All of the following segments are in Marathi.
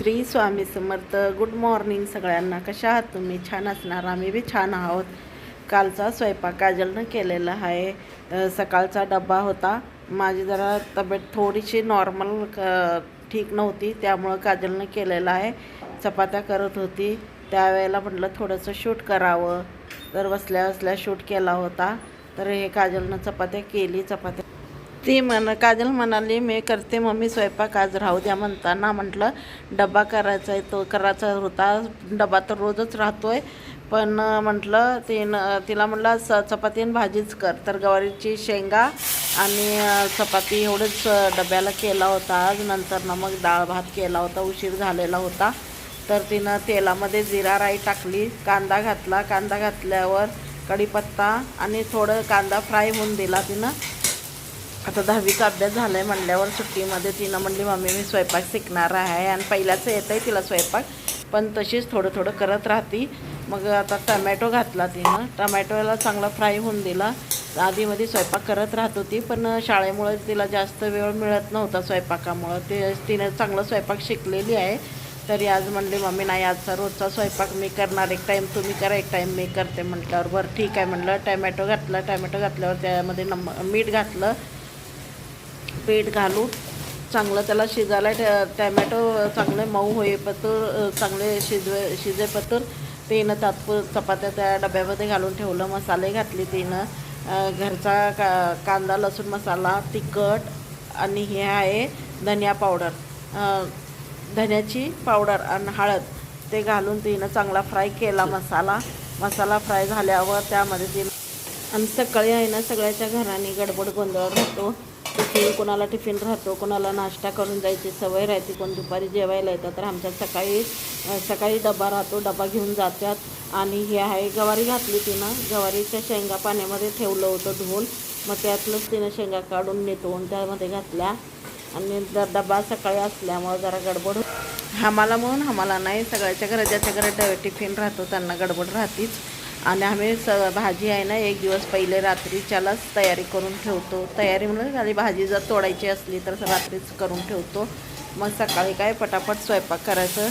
श्री स्वामी समर्थ. गुड मॉर्निंग सगळ्यांना. कशा आहात तुम्ही? छान असणार. आम्ही बी छान आहोत. कालचा स्वयंपाक काजलनं केलेला आहे. सकाळचा डब्बा होता. माझी जरा तब्येत थोडीशी नॉर्मल ठीक नव्हती. त्यामुळं काजलनं केलेला आहे. चपात्या करत होती. त्यावेळेला म्हटलं थोडंसं शूट करावं. तर बसल्या बसल्या शूट केला होता. तर हे काजलनं चपात्या केली. चपात्या ती म्हण काजल म्हणाली मी करते मम्मी स्वयंपाक आज राहू द्या म्हणताना म्हटलं डबा करायचा आहे तो करायचा होता डबा तर रोजच राहतोय पण म्हटलं तिनं तिला म्हटलं स चपाती आणि भाजीच कर तर गवारीची शेंगा आणि चपाती एवढंच डब्याला केला होता आज नंतर ना मग डाळ भात केला होता उशीर झालेला होता तर तिनं तेलामध्ये जिरा राई टाकली कांदा घातला कांदा घातल्यावर कढीपत्ता आणि थोडं कांदा फ्राय होऊन दिला तिनं आता दहावीचा अभ्यास झाला आहे म्हणल्यावर सुट्टीमध्ये तिनं म्हणली मम्मी मी स्वयंपाक शिकणार आहे. आणि पहिल्याच येत आहे तिला स्वयंपाक. पण तशीच थोडं थोडं करत राहती. मग आता टमॅटो घातला तिनं. टमॅटोला चांगला फ्राय होऊन दिला. आधीमध्ये स्वयंपाक करत राहत होती पण शाळेमुळे तिला जास्त वेळ मिळत नव्हता स्वयंपाकामुळं. ते तिनं चांगलं स्वयंपाक शिकलेली आहे. तरी आज म्हणली मम्मी नाही आजचा रोजचा स्वयंपाक मी करणार. एक टाईम तुम्ही करा एक टाईम मी करते. म्हटल्यावर बरं ठीक आहे. म्हटलं टॅमॅटो घातला. टॅमॅटो घातल्यावर त्यामध्ये नम मीठ घातलं. पीठ घालून चांगलं त्याला शिजायला ट टॅमॅटो चांगले मऊ होईपतूर चांगले शिजवे शिजेपतूर तिनं तात्पुर चपात्या त्या डब्यामध्ये घालून ठेवलं मसाले घातले तिनं. घरचा का कांदा लसूण मसाला तिखट आणि हे आहे धनिया पावडर. धन्याची पावडर आणि हळद ते घालून तिनं चांगला फ्राय केला मसाला. मसाला फ्राय झाल्यावर त्यामध्ये तिनं आणि सकाळी आहे ना सगळ्याच्या घराने गडबड गोंधळ राहतो टिफिन कोणाला टिफिन राहतो कोणाला नाश्ता करून जायची सवय राहते कोण दुपारी जेवायला येतात तर आमच्या सकाळी सकाळी डबा राहतो डबा घेऊन जातात. आणि हे आहे गवारी घातली तिनं. गवारीच्या शेंगा पाण्यामध्ये ठेवलं होतं धुवून. मग त्यातलंच तिनं शेंगा काढून नेतवून त्यामध्ये घातल्या. आणि डबा सकाळी असल्यामुळं जरा गडबड हमाला म्हणून आम्हाला नाही सगळ्याच्या घरात ज्याच्या घरात ड- टिफिन राहतो त्यांना गडबड राहतीच. आणि आम्ही स भाजी आहे ना एक दिवस पहिले रात्रीच्यालाच तयारी करून ठेवतो. तयारी म्हणून खाली भाजी जर तोडायची असली तर रात्रीच करून ठेवतो. मग सकाळी काय पटापट स्वयंपाक करायचं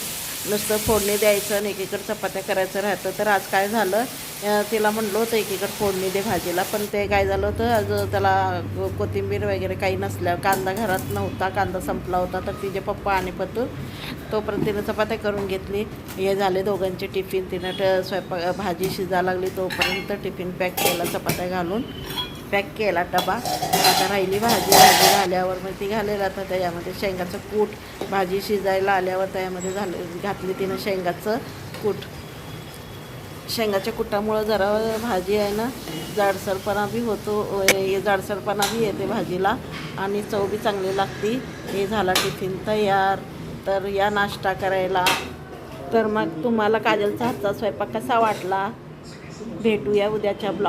नुसतं फोडणी द्यायचं आणि एकीकडे चपात्या करायचं राहतं. तर आज काय झालं तिला म्हणलं होतं एकीकडे फोडणी दे भाजीला पण ते काय झालं होतं आज त्याला कोथिंबीर वगैरे काही नसल्या कांदा घरात नव्हता कांदा संपला होता तर तिचे पप्पा आणि पतू तोपर्यंत तिनं चपात्या करून घेतली. हे झाले दोघांचे टिफिन तिनं ट स्वयंपाक भाजी शिजायला लागली तोपर्यंत टिफिन पॅक केला चपात्या घालून. पॅक केला डबा. आता राहिली भाजी भाजी झाल्यावर मग ती घालेल. आता त्याच्यामध्ये शेंगाचं कूट भाजी शिजायला आल्यावर त्यामध्ये झालं घातली तिनं शेंगाचं कूट. शेंगाच्या कुटामुळं जरा भाजी आहे ना जाडसरपणा बी होतो हे जाडसरपणा बी येते भाजीला. आणि चव बी चांगली लागती. हे झाला टिफिन तयार. तर या नाश्ता करायला. तर मग तुम्हाला काजलचा हातचा स्वयंपाक कसा वाटला? भेटूया उद्याच्या ब्लॉग